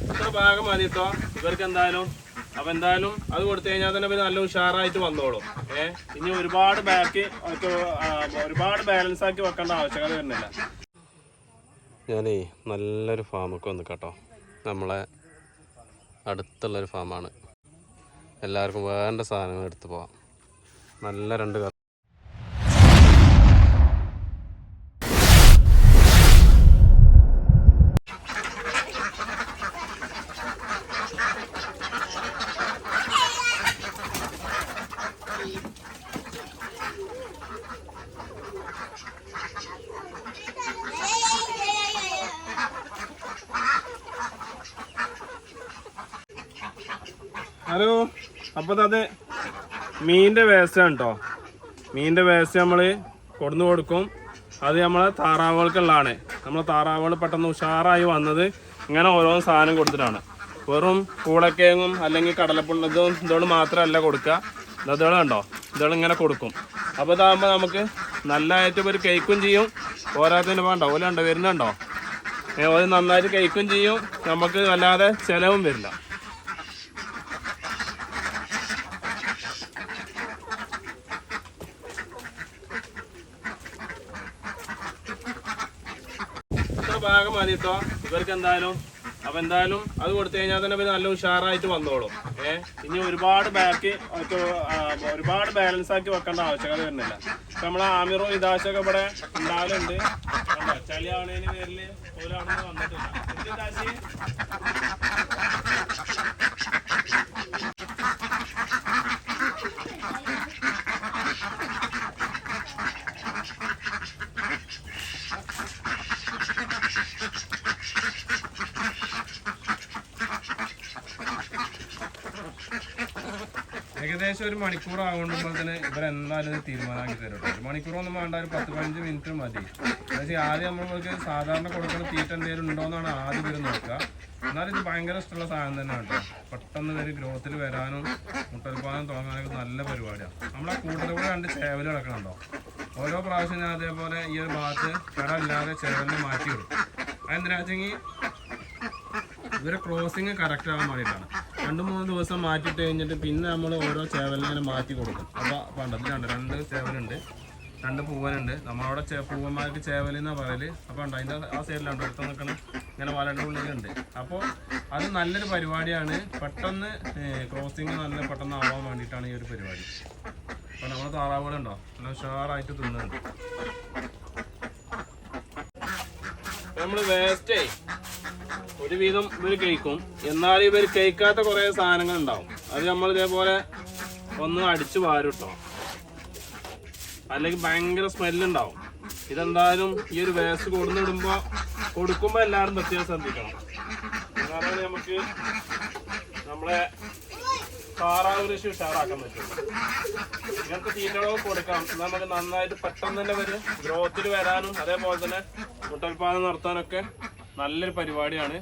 ഇത്ര ഭാഗം മതി കേട്ടോ ഇവർക്ക് എന്തായാലും അപ്പൊ എന്തായാലും അത് കൊടുത്തു കഴിഞ്ഞാൽ തന്നെ പിന്നെ നല്ല ഉഷാറായിട്ട് വന്നോളും. ഏഹ് ഇനി ഒരുപാട് ബാക്ക് ഒരുപാട് ബാലൻസ് ആക്കി വെക്കേണ്ട ആവശ്യകത വരുന്നില്ല. ഞാനേ നല്ലൊരു ഫാമൊക്കെ വന്നു കേട്ടോ നമ്മളെ അടുത്തുള്ളൊരു ഫാമാണ് എല്ലാവർക്കും വേണ്ട സാധനങ്ങൾ എടുത്തു പോവാം. നല്ല രണ്ട് ഹലോ അപ്പോൾ അത് മീനിന്റെ വേസ്റ്റ് ആണ് കേട്ടോ മീനിന്റെ വേസ്റ്റ് നമ്മൾ കൊടുന്നു കൊടുക്കും. അത് നമ്മളെ താറാവുകൾക്കുള്ളതാണ്. നമ്മളെ താറാവുകൾ പെട്ടെന്ന് ഉഷാറായി വന്നത് ഇങ്ങനെ ഓരോ സാധനം കൊടുത്തിട്ടാണ്. വെറും പൂളക്കേങ്ങും അല്ലെങ്കിൽ കടലപ്പുള്ള ഇതും ഇതോട് മാത്രമല്ല കൊടുക്കുക. ഇതോളം ഉണ്ടോ ഇതോളം ഇങ്ങനെ കൊടുക്കും. അപ്പോൾ ഇതാകുമ്പോൾ നമുക്ക് നല്ലതായിട്ട് ഒരു കേക്കും ചെയ്യും. പോരാത്തതിന് വേണ്ട. ഓല ഉണ്ടോ വരുന്നുണ്ടോ? ഓരോ നന്നായിട്ട് കേക്കും ചെയ്യും. നമുക്ക് വല്ലാതെ ചിലവും വരില്ല ഇത്ര ഭാഗം മതി കേട്ടോ ഇവർക്ക് എന്തായാലും അപ്പൊ എന്തായാലും അത് കൊടുത്തു കഴിഞ്ഞാൽ തന്നെ പിന്നെ നല്ല ഉഷാറായിട്ട് വന്നോളും. ഏഹ് ഇനി ഒരുപാട് ബാക്ക് ഒരുപാട് ബാലൻസ് ആക്കി വെക്കേണ്ട ആവശ്യകത വരുന്നില്ല. ഇപ്പൊ നമ്മളെ ആമിറോ ഇതാശൊക്കെ ഇവിടെ ഉണ്ടാവലുണ്ട്? ചളി ആവണേന് പേരിൽ ഒരാളൊന്നും വന്നിട്ടില്ല. ഏകദേശം ഒരു മണിക്കൂർ ആകുമ്പോൾ തന്നെ ഇവരെന്തായാലും തീരുമാനമാക്കി തരും ഒരു ഒരു മണിക്കൂറൊന്നും വേണ്ട ഒരു പത്ത് പതിനഞ്ച് മിനിറ്റ് മതി. പക്ഷേ ആദ്യം നമ്മൾക്ക് സാധാരണ കൊടുക്കുന്ന തീറ്റ എന്തെങ്കിലും ഉണ്ടോയെന്നാണ് ആദ്യം ഇവർ നോക്കുക. എന്നാലും ഇത് ഭയങ്കര ഇഷ്ടമുള്ള സാധനം തന്നെയാണ് കേട്ടോ പെട്ടെന്ന് ഇവർ ഗ്രോത്തിൽ വരാനും മുട്ടൽപ്പാനം തുടങ്ങാനൊക്കെ നല്ല പരിപാടിയാണ് നമ്മളെ കൂട്ടത്തിൽ കൂടെ രണ്ട് ചേവൽ കിടക്കണുണ്ടോ ഓരോ പ്രാവശ്യം ഞാൻ അതേപോലെ ഈ ഒരു ഭാഗത്ത് കടമില്ലാതെ ചേവലിനെ മാറ്റി വിടും അതെന്തിനാ വെച്ചെങ്കിൽ ഇവരെ ക്രോസിങ് കറക്റ്റ് ആവാൻ വേണ്ടിയിട്ടാണ്. രണ്ട് മൂന്ന് ദിവസം മാറ്റിയിട്ട് കഴിഞ്ഞിട്ട് പിന്നെ നമ്മൾ ഓരോ ചേവലിനെ മാറ്റി കൊടുക്കും. അപ്പോൾ പണ്ടത്തിലുണ്ട് രണ്ട് ചേവലുണ്ട് രണ്ട് പൂവനുണ്ട്. നമ്മളവിടെ ചേ പൂവന്മാർക്ക് ചേവൽ എന്നാ പറയൽ. അപ്പോൾ ഉണ്ട് അതിന്റെ ആ സൈഡിലുണ്ട് അടുത്ത് നിൽക്കണം ഇങ്ങനെ വലയുടെ ഉള്ളിലുണ്ട്. അപ്പോൾ അത് നല്ലൊരു പരിപാടിയാണ്. പെട്ടെന്ന് ക്രോസിങ് നല്ല പെട്ടെന്ന് ആവാൻ വേണ്ടിയിട്ടാണ് ഈ ഒരു പരിപാടി. അപ്പോൾ നമ്മൾ താറാവുകളുണ്ടോ നല്ല ഉഷാറായിട്ട് തിന്നുന്നുണ്ട്. നമ്മൾ വേസ്റ്റേ ഒരുവിധം ഇവർ കഴിക്കും. എന്നാൽ ഇവർ കഴിക്കാത്ത കുറേ സാധനങ്ങൾ ഉണ്ടാവും. അത് നമ്മൾ ഇതേപോലെ ഒന്ന് അടിച്ചു വാരും കേട്ടോ അല്ലെങ്കിൽ ഭയങ്കര സ്മെല്ലുണ്ടാവും ഇതെന്തായാലും ഈ ഒരു വേസ്റ്റ് കൊടുന്നിടുമ്പോൾ കൊടുക്കുമ്പോൾ എല്ലാവരും പ്രത്യേകം ശ്രദ്ധിക്കണം. എന്നാലാണ് നമുക്ക് നമ്മളെ താറാവ് കൃഷി ഉഷാറാക്കാൻ പറ്റുള്ളൂ ഇങ്ങനത്തെ തീറ്റകളൊക്കെ കൊടുക്കാം. നമുക്ക് നന്നായിട്ട് പെട്ടെന്ന് തന്നെ വരും. ഗ്രോത്തിൽ വരാനും അതേപോലെ തന്നെ മുട്ടൽപ്പാദം നടത്താനൊക്കെ നല്ലൊരു പരിപാടിയാണ്.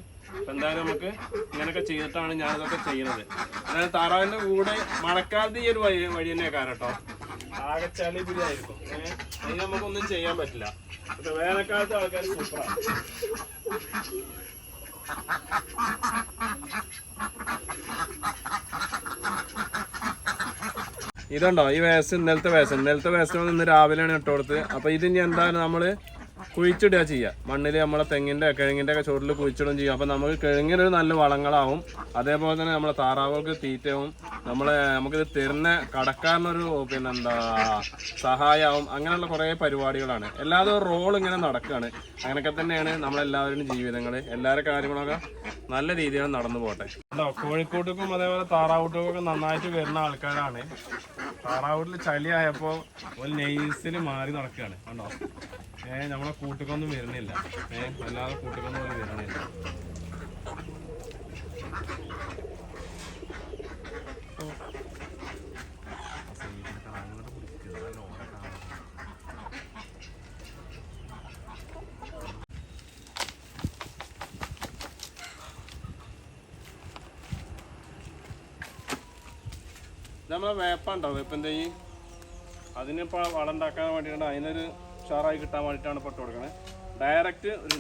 എന്തായാലും നമുക്ക് ഇങ്ങനെയൊക്കെ ചെയ്തിട്ടാണ് ഞാനിതൊക്കെ ചെയ്യുന്നത്. അതായത് താറാവിന്റെ കൂടെ മഴക്കാലത്ത് ഈ ഒരു വഴി വഴി തന്നെ കേട്ടോ ആകെ ചളി പിടിയായിരിക്കും അതിന് നമുക്കൊന്നും ചെയ്യാൻ പറ്റില്ല. പക്ഷെ വേനൽക്കാലത്ത് ആൾക്കാർ സൂപ്പറാണ്. ഇതുണ്ടോ? ഈ വേസ്റ്റ് ഇന്നലത്തെ വേസ്റ്റ്. ഇന്നലത്തെ വേസ്റ്റ് ഇന്ന് രാവിലെയാണ് ഇട്ട് കൊടുത്ത് അപ്പൊ ഇത് ഇനി എന്താണ് നമ്മൾ കുഴിച്ചിടുക ചെയ്യുക മണ്ണിൽ നമ്മളെ തെങ്ങിന്റെ കിഴങ്ങിന്റെ ഒക്കെ ചോട്ടിൽ കുഴിച്ചിടും ചെയ്യും. അപ്പോൾ നമുക്ക് കിഴങ്ങിനൊരു നല്ല വളങ്ങളാവും. അതേപോലെ തന്നെ നമ്മളെ താറാവുകൾക്ക് തീറ്റവും നമ്മളെ നമുക്കിത് തരുന്ന കടക്കാരനൊരു പിന്നെന്താ സഹായമാവും അങ്ങനെയുള്ള കുറേ പരിപാടികളാണ്. എല്ലാതും റോൾ ഇങ്ങനെ നടക്കുകയാണ് അങ്ങനെയൊക്കെ തന്നെയാണ് നമ്മളെല്ലാവരുടെയും ജീവിതങ്ങൾ എല്ലാവരുടെ കാര്യങ്ങളൊക്കെ നല്ല രീതിയിൽ നടന്നു പോട്ടെ. അല്ലോ കോഴിക്കോട്ടുക്കും അതേപോലെ താറാവൂട്ടുക്കും നന്നായിട്ട് വരുന്ന ആൾക്കാരാണ്. താറാവൂട്ടിൽ ചളിയായപ്പോൾ ഒരു നെയ്സിൽ മാറി നടക്കുകയാണ്. കണ്ടോ? ഏ നമ്മളെ കൂട്ടുകൊന്നും വരുന്നില്ല. ഏഹ് അല്ലാതെ കൂട്ടുകൊന്നും പോലും വരുന്നില്ല. നമ്മളെ വേപ്പുണ്ടോ വേപ്പിൻ തൈ അതിനിപ്പോൾ വളം ഉണ്ടാക്കാൻ വേണ്ടിയിട്ട് അതിനൊരു ഉഷാറായി കിട്ടാൻ വേണ്ടിയിട്ടാണ് പെട്ട് കൊടുക്കുന്നത് ഡയറക്റ്റ് ഒരു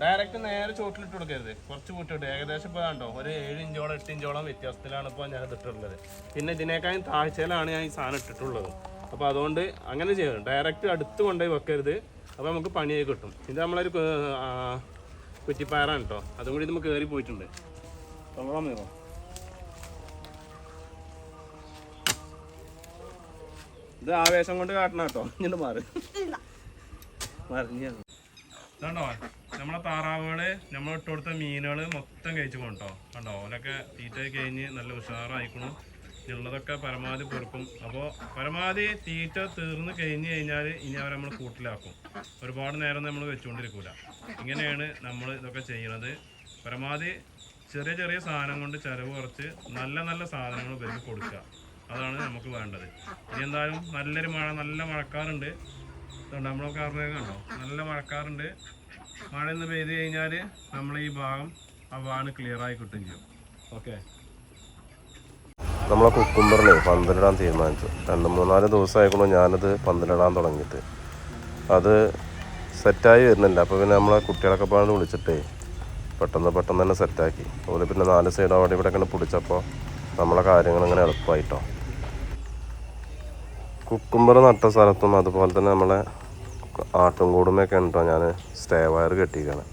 ഡയറക്റ്റ് നേരെ ചോട്ടിലിട്ട് കൊടുക്കരുത്. കുറച്ച് കൂട്ടിട്ട് ഏകദേശം ഇപ്പോൾ കണ്ടോ? ഒരു ഏഴ് ഇഞ്ചോളം എട്ട് ഇഞ്ചോളം വ്യത്യാസത്തിലാണ് ഇപ്പോൾ ഞാൻ ഇട്ടിട്ടുള്ളത്. പിന്നെ ഇതിനേക്കാളും താഴ്ചയിലാണ് ഞാൻ ഈ സാധനം ഇട്ടിട്ടുള്ളത്. അപ്പോൾ അതുകൊണ്ട് അങ്ങനെ ചെയ്യണം ഡയറക്റ്റ് അടുത്ത് കൊണ്ടുപോയി വെക്കരുത്. അപ്പോൾ നമുക്ക് പണിയായി കിട്ടും. ഇത് നമ്മളൊരു കുറ്റിപ്പാറാണ് കേട്ടോ. അതും കൂടി നമുക്ക് കയറി പോയിട്ടുണ്ട്. തുറക്കാൻ ഇത് ആവേശം കൊണ്ട് കാട്ടണം കേട്ടോ. ഇങ്ങോട്ട് മാറി. മറിഞ്ഞോ. കണ്ടോ നമ്മളെ താറാവുകൾ നമ്മൾ ഇട്ട് കൊടുത്ത മീനുകൾ മൊത്തം കഴിച്ചു കൊണ്ടോ കണ്ടോ? ഓലൊക്കെ തീറ്റ കഴിഞ്ഞ് നല്ല ഉഷാറായിക്കണു. ഉള്ളതൊക്കെ പരമാവധി പൊറുക്കും. അപ്പോൾ പരമാവധി തീറ്റ തീർന്ന് കഴിഞ്ഞ് കഴിഞ്ഞാൽ ഇനി അവരെ നമ്മൾ കൂട്ടിലാക്കും. ഒരുപാട് നേരം നമ്മൾ വെച്ചുകൊണ്ടിരിക്കൂല ഇങ്ങനെയാണ് നമ്മൾ ഇതൊക്കെ ചെയ്യുന്നത് പരമാവധി ചെറിയ ചെറിയ സാധനം കൊണ്ട് ചിലവ് കുറച്ച് നല്ല നല്ല സാധനങ്ങൾ ഇവർക്ക് കൊടുക്കുക. അതാണ് നമുക്ക് വേണ്ടത്. ഇനി എന്തായാലും നല്ലൊരു മഴ നല്ല മഴക്കാറുണ്ട്. അതുകൊണ്ട് നമ്മളൊക്കെ അറിഞ്ഞത് കണ്ടോ? നല്ല മഴക്കാറുണ്ട്. മഴ ഒന്ന് പെയ്ത് കഴിഞ്ഞാൽ നമ്മൾ ഈ ഭാഗം ആ ഭാഗം ക്ലിയർ ആയി കിട്ടും ചെയ്യും. ഓക്കെ നമ്മളെ കുക്കുംബറിനെ പന്തലിടാൻ തീരുമാനിച്ചു. രണ്ട് മൂന്നാൽ ദിവസമായിക്കണു ഞാനത് പന്തലിടാൻ തുടങ്ങിയിട്ട്. അത് സെറ്റായി വരുന്നില്ല. അപ്പോൾ പിന്നെ നമ്മളെ കുട്ടികളൊക്കെ പാട് വിളിച്ചിട്ടേ പെട്ടെന്ന് പെട്ടെന്ന് തന്നെ സെറ്റാക്കി അതുപോലെ പിന്നെ നാല് സൈഡ് അവിടെ ഇവിടെ ഒക്കെ പിടിച്ചപ്പോൾ നമ്മളെ കാര്യങ്ങൾ ഇങ്ങനെ എളുപ്പമായിട്ടോ കുക്കുംബർ നട്ട സ്ഥലത്തും അതുപോലെ തന്നെ നമ്മളെ ആട്ടും കൂടുമൊക്കെ ഉണ്ടോ ഞാൻ സ്റ്റേ വയർ കെട്ടിയിരിക്കുകയാണ്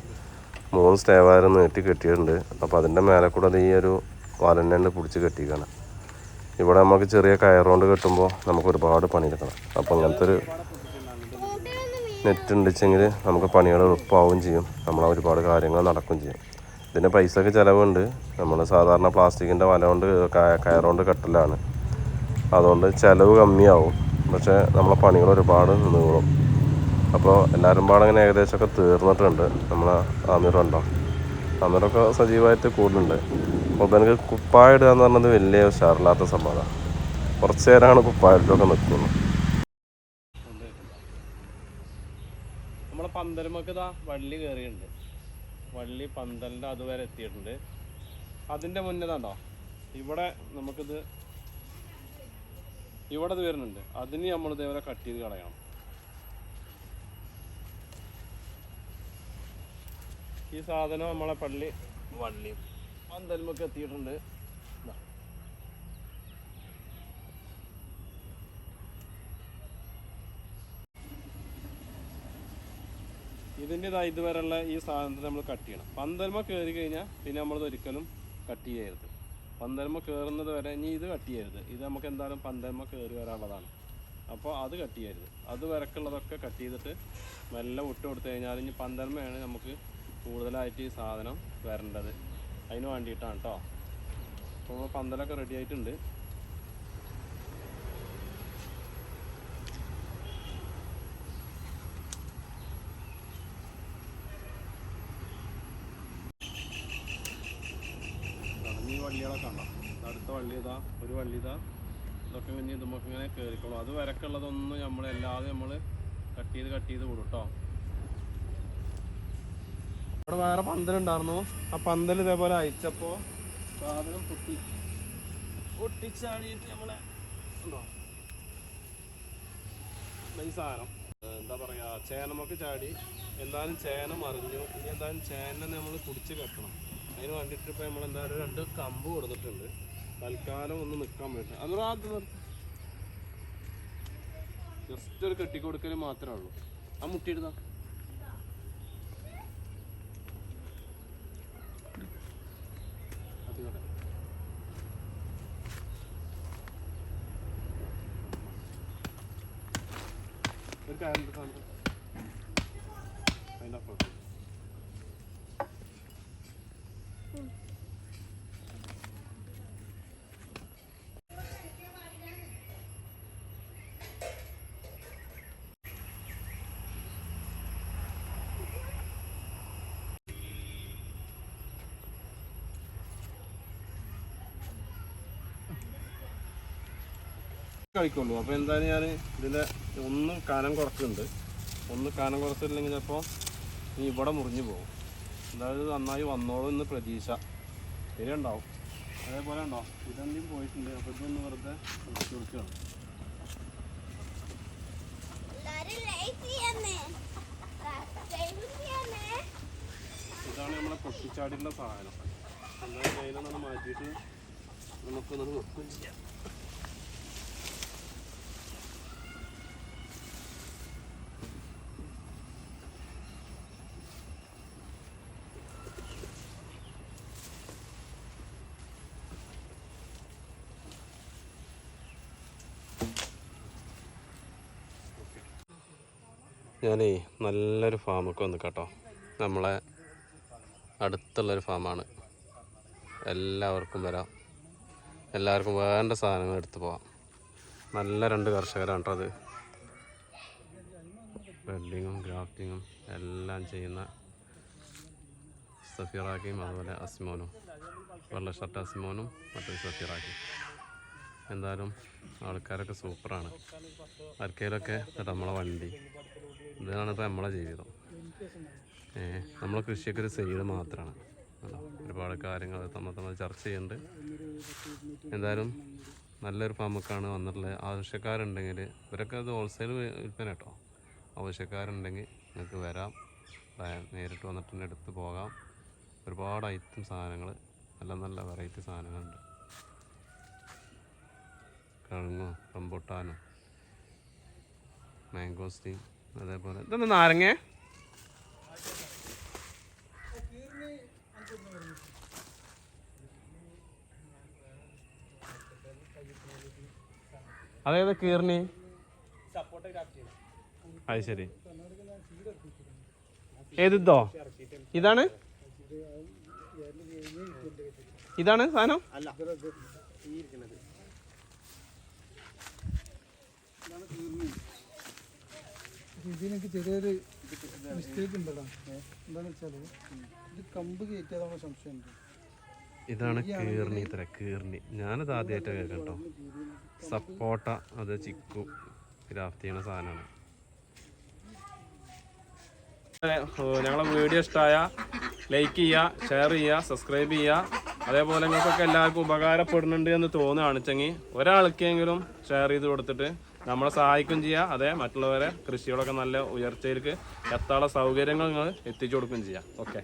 മൂന്ന് സ്റ്റേ വയർ നീട്ടി കെട്ടിയിട്ടുണ്ട്. അപ്പോൾ അതിന്റെ മേലെ കൂടെ അത് ഈ ഒരു വലന്നെ പിടിച്ച് കെട്ടിയിരിക്കുകയാണ് ഇവിടെ നമുക്ക് ചെറിയ കയറുകൊണ്ട് കെട്ടുമ്പോൾ നമുക്ക് ഒരുപാട് പണിയെടുക്കണം. അപ്പോൾ അങ്ങനത്തെ ഒരു നെറ്റ് ഉണ്ടെച്ചെങ്കിൽ നമുക്ക് പണികൾ എളുപ്പമാവുകയും ചെയ്യും. നമ്മൾ ഒരുപാട് കാര്യങ്ങൾ നടക്കുകയും ചെയ്യും. ഇതിന്റെ പൈസയ്ക്ക് ചിലവുണ്ട്. നമ്മൾ സാധാരണ പ്ലാസ്റ്റിക്കിന്റെ വല കൊണ്ട് കയറുകൊണ്ട് കെട്ടലാണ്. അതുകൊണ്ട് ചിലവ് കമ്മിയാവും. പക്ഷേ നമ്മളെ പണികൾ ഒരുപാട് നീളും. അപ്പോൾ എല്ലാവരും പാടെ ഇങ്ങനെ ഏകദേശമൊക്കെ തീർന്നിട്ടുണ്ട്. നമ്മളെ ആമീറുണ്ടോ ആമീറൊക്കെ സജീവമായിട്ട് കൂടുന്നുണ്ട്. അപ്പോൾ എനിക്ക് കുപ്പായ ഇടുക എന്ന് പറഞ്ഞത് വലിയ ഉഷാറില്ലാത്ത സംഭവമാണ്. കുറച്ച് നേരമാണ് കുപ്പായിട്ടൊക്കെ നിൽക്കുന്നത് നമ്മളെ പന്തലുമൊക്കെ ഇതാ വള്ളി കയറിയിട്ടുണ്ട്. വള്ളി പന്തലിന്റെ അതുവരെ എത്തിയിട്ടുണ്ട്. അതിന്റെ മുന്നേ കണ്ടോ ഇവിടെ നമുക്കിത് ഇവിടെ വരുന്നുണ്ട്. അതിന് നമ്മൾ ഇതേപോലെ കട്ട് ചെയ്ത് കളയണം. ഈ സാധനം നമ്മളെ പള്ളി വള്ളി പന്തലുമൊക്കെ എത്തിയിട്ടുണ്ട്. ഇതിന്റെ ഇതാ ഇതുവരെയുള്ള ഈ സാധനത്തിന് നമ്മൾ കട്ട് ചെയ്യണം. പന്തൽമ കയറി കഴിഞ്ഞാൽ പിന്നെ നമ്മളത് ഒരിക്കലും കട്ട് ചെയ്യരുത്. പന്തൽമ കയറുന്നത് വരെ ഇനി ഇത് കട്ട് ചെയ്യരുത് ഇത് നമുക്ക് എന്തായാലും പന്തൽമ കയറി വരാനുള്ളതാണ്. അപ്പോൾ അത് കട്ട് ചെയ്യരുത് അത് വരക്കുള്ളതൊക്കെ കട്ട് ചെയ്തിട്ട് മെല്ലെ വിട്ട് കൊടുത്തു കഴിഞ്ഞാൽ ഇനി പന്തൽമയാണ് നമുക്ക് കൂടുതലായിട്ട് ഈ സാധനം വരേണ്ടത്. അതിന് വേണ്ടിയിട്ടാണ് കേട്ടോ. അപ്പോൾ പന്തലൊക്കെ റെഡി ആയിട്ടുണ്ട് ഈ വള്ളികളൊക്കെ ഉണ്ടോ? അടുത്ത വള്ളി ഇതാ ഒരു വള്ളി ഇതാ. ഇതൊക്കെ ഇനി ഇതുമൊക്കെ ഇങ്ങനെ കയറിക്കോളും അത് വരക്കുള്ളതൊന്നും നമ്മൾ എല്ലാതെ നമ്മൾ കട്ട് ചെയ്ത് കട്ട് ചെയ്ത് വിടും കേട്ടോ ഇവിടെ വേറെ പന്തലുണ്ടായിരുന്നു ആ പന്തൽ ഇതേപോലെ അയച്ചപ്പോൾ സാധനം പൊട്ടി പൊട്ടിച്ചാടിയിട്ട് നമ്മളെ ഉണ്ടോ? സാധനം. എന്താ പറയാ ചേനമൊക്കെ ചാടി. എന്തായാലും ചേന മറിഞ്ഞു. ഇനി എന്തായാലും ചേന നമ്മൾ കുടിച്ച് കെട്ടണം. അതിന് വേണ്ടിയിട്ട് ഇപ്പോൾ നമ്മൾ എന്തായാലും രണ്ട് കമ്പ് കൊടുത്തിട്ടുണ്ട്. തൽക്കാലം ഒന്ന് നിൽക്കാൻ വേണ്ടി. അത് ആദ്യം ജസ്റ്റ് ഒരു കെട്ടിക്കൊടുക്കൽ മാത്രമേ ഉള്ളൂ. ആ മുട്ടിയിടുന്ന ഒരു കാര്യം എടുക്കാം അതിന്റെ അപ്പുറത്ത്. കഴിക്കുള്ളൂ. അപ്പോൾ എന്തായാലും ഞാൻ ഇതിൽ ഒന്ന് കനം കുറക്കുന്നുണ്ട് ഒന്ന് കനം കുറച്ചില്ലെങ്കിൽ ചിലപ്പോൾ ഇനി ഇവിടെ മുറിഞ്ഞു പോകും. എന്തായാലും നന്നായി വന്നോളൂ എന്ന് പ്രതീക്ഷ. ശരിയുണ്ടാവും. അതേപോലെ ഉണ്ടോ? ഇതെന്തെങ്കിലും പോയിട്ടുണ്ട്. അപ്പോൾ ഇതൊന്ന് വെറുതെ കുറിച്ചാണ് ഇതാണ് നമ്മളെ പൊട്ടിച്ചാടിയുള്ള സാധനം. എന്തായാലും അതിനൊന്ന് മാറ്റിയിട്ട് നമുക്കൊന്ന് വെക്കുകയും ചെയ്യാം ഞാനേ നല്ലൊരു ഫാമൊക്കെ വന്നു കേട്ടോ നമ്മളെ അടുത്തുള്ളൊരു ഫാമാണ്. എല്ലാവർക്കും വരാം. എല്ലാവർക്കും വേണ്ട സാധനങ്ങൾ എടുത്തു പോവാം. നല്ല രണ്ട് കർഷകരാണ് അത്. വെൽഡിങ്ങും ഗ്രാഫ്റ്റിങ്ങും എല്ലാം ചെയ്യുന്ന സഫീറാക്കിയും അതുപോലെ അസ്മോനും. വെള്ള ഷർട്ട് അസ്മോനും മറ്റൊരു സഫീറാക്കിയും എന്തായാലും ആൾക്കാരൊക്കെ സൂപ്പറാണ്. ആർക്കേലൊക്കെ നമ്മളെ വണ്ടി. ഇതാണ് ഇപ്പോൾ നമ്മളെ ജീവിതം. ഏഹ് നമ്മളെ കൃഷിയൊക്കെ ഒരു സൈഡ് മാത്രമാണ്. ഒരുപാട് കാര്യങ്ങൾ നമ്മൾ നമ്മൾ ചർച്ച ചെയ്യുന്നുണ്ട് എന്തായാലും നല്ലൊരു ഫാമക്കാണ് വന്നിട്ടുള്ളത് ആവശ്യക്കാരുണ്ടെങ്കിൽ ഇവരൊക്കെ അത് ഹോൾസെയിൽ വിൽപ്പന കേട്ടോ. ആവശ്യക്കാരുണ്ടെങ്കിൽ നിങ്ങൾക്ക് വരാം. നേരിട്ട് വന്നിട്ട് തന്നെ എടുത്ത് പോകാം. ഒരുപാട് ഐറ്റം സാധനങ്ങൾ നല്ല നല്ല വെറൈറ്റി സാധനങ്ങളുണ്ട്. കിഴങ്ങോ റംബുട്ടാനും മാംഗോസ്റ്റീൻ അതേപോലെ. ഇതൊന്ന് നാരങ്ങ. അതായത് കീർണി? അത് ശരി. ഏതിതോ? ഇതാണ്? ഇതാണ് സാധനം? ഇതിനെനിക്ക് ചെറിയൊരു മിസ്റ്റേക്ക് ഉണ്ടല്ലോ എന്താണെന്ന് വെച്ചാൽ ഇത് കമ്പ് കയറ്റിയതാണോ സംശയമുണ്ട് ഇതാണ് കീർണി ഇത്ര കീർണി. ഞാനത് ആദ്യമായിട്ട് കേൾക്കട്ടോ കേട്ടോ സപ്പോട്ട അത് ചിക്കു. ക്രാഫ്റ്റ് ചെയ്യുന്ന സാധനമാണ്. ഞങ്ങളെ വീഡിയോ ഇഷ്ടമായ ലൈക്ക് ചെയ്യുക ഷെയർ ചെയ്യുക സബ്സ്ക്രൈബ് ചെയ്യുക അതേപോലെ നിങ്ങൾക്കൊക്കെ എല്ലാവർക്കും ഉപകാരപ്പെടുന്നുണ്ട് എന്ന് തോന്നുകയാണെച്ചെങ്കിൽ ഒരാൾക്കെങ്കിലും ഷെയർ ചെയ്ത് കൊടുത്തിട്ട് നമ്മളെ സഹായിക്കും ചെയ്യുക അതെ മറ്റുള്ളവരെ കൃഷികളൊക്കെ നല്ല ഉയർച്ചയിലേക്ക് എത്താനുള്ള സൗകര്യങ്ങൾ നിങ്ങൾ എത്തിച്ചു കൊടുക്കുകയും ചെയ്യാം. ഓക്കെ